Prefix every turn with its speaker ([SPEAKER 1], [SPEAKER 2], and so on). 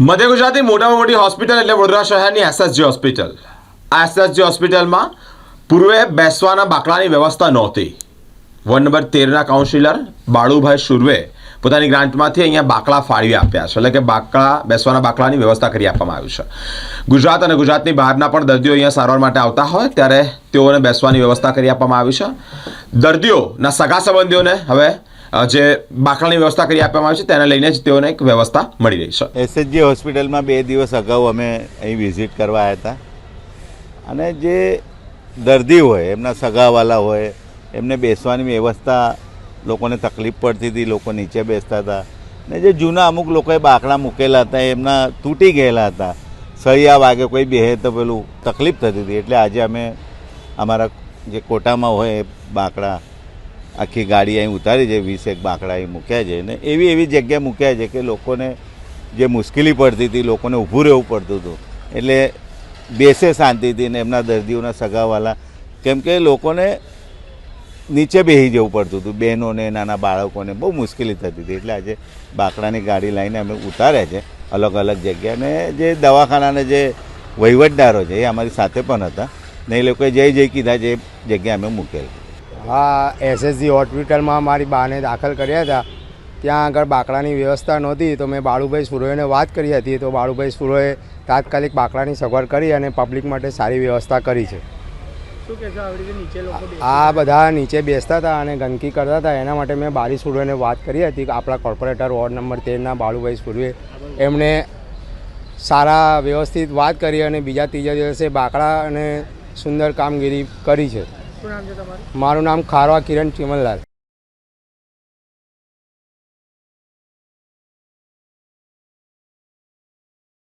[SPEAKER 1] મધ્ય ગુજરાતની મોટામાં મોટી હોસ્પિટલ એટલે વડોદરા શહેરની એસએસજી હોસ્પિટલ. આ એસએસજી હોસ્પિટલમાં પૂર્વે બેસવાના બાકડાની વ્યવસ્થા નહોતી. વોર્ડ નંબર તેરના કાઉન્સિલર બાળુભાઈ સુરવે પોતાની ગ્રાન્ટમાંથી અહીંયા બાકડા ફાળવી આપ્યા છે. એટલે કે બાકડા બેસવાના બાકડાની વ્યવસ્થા કરી આપવામાં આવી છે. ગુજરાત અને ગુજરાતની બહારના પણ દર્દીઓ અહીંયા સારવાર માટે આવતા હોય ત્યારે તેઓને બેસવાની વ્યવસ્થા કરી આપવામાં આવી છે. દર્દીઓના સગા સંબંધીઓને હવે જે બાકડાની વ્યવસ્થા કરી આપવામાં આવી છે, તેને લઈને જ તેઓને એક વ્યવસ્થા મળી રહી છે.
[SPEAKER 2] એસએચજી હોસ્પિટલમાં બે દિવસ અગાઉ અમે અહીં વિઝિટ કરવા આવ્યા હતા. અને જે દર્દી હોય, એમના સગાવાલા હોય, એમને બેસવાની વ્યવસ્થા લોકોને તકલીફ પડતી હતી, લોકો નીચે બેસતા હતા. ને જે જૂના અમુક લોકોએ બાકડા મૂકેલા હતા, એમના તૂટી ગયેલા હતા. સળિયા વાગે કોઈ બેહે તો પેલું તકલીફ થતી હતી. એટલે આજે અમે અમારા જે કોટામાં હોય એ બાકડા આખી ગાડી અહીં ઉતારી છે, વીસ એક બાકડા અહીં મૂક્યા છે ને એવી એવી જગ્યા મૂક્યા છે કે લોકોને જે મુશ્કેલી પડતી હતી, લોકોને ઊભું રહેવું પડતું હતું. એટલે બેસે શાંતિથી ને એમના દર્દીઓના સગાવાલા. કેમ કે લોકોને નીચે બેસી જવું પડતું હતું. બહેનોને, નાના બાળકોને બહુ મુશ્કેલી થતી હતી. એટલે આજે બાકડાની ગાડી લઈને અમે ઉતાર્યા છે અલગ અલગ જગ્યાને જે દવાખાનાના જે વહીવટદારો છે એ અમારી સાથે પણ હતા. ને એ લોકોએ જઈ જઈ કીધા જે જગ્યાએ અમે મૂકેલ.
[SPEAKER 3] હા એસએસજી હોસ્પિટલમાં મારી બાને દાખલ કર્યા હતા. ત્યાં આગળ બાકડાની વ્યવસ્થા નહોતી તો મેં બાળુભાઈ સુરોએને વાત કરી હતી તો બાળુભાઈ સુરોએ તાત્કાલિક બાકડાની સગવડ કરી અને પબ્લિક માટે સારી વ્યવસ્થા કરી છે? આ બધા નીચે બેસતા હતા અને ગંદકી કરતા હતા. એના માટે મેં બારી સુરોએને વાત કરી હતી કે આપણા કોર્પોરેટર વોર્ડ નંબર તેરના બાળુભાઈ સુરવે એમણે સારા વ્યવસ્થિત વાત કરી અને બીજા ત્રીજા દિવસે બાકડા અને સુંદર કામગીરી કરી છે. મારું નામ ખારવા કિરણ ચિમનલાલ.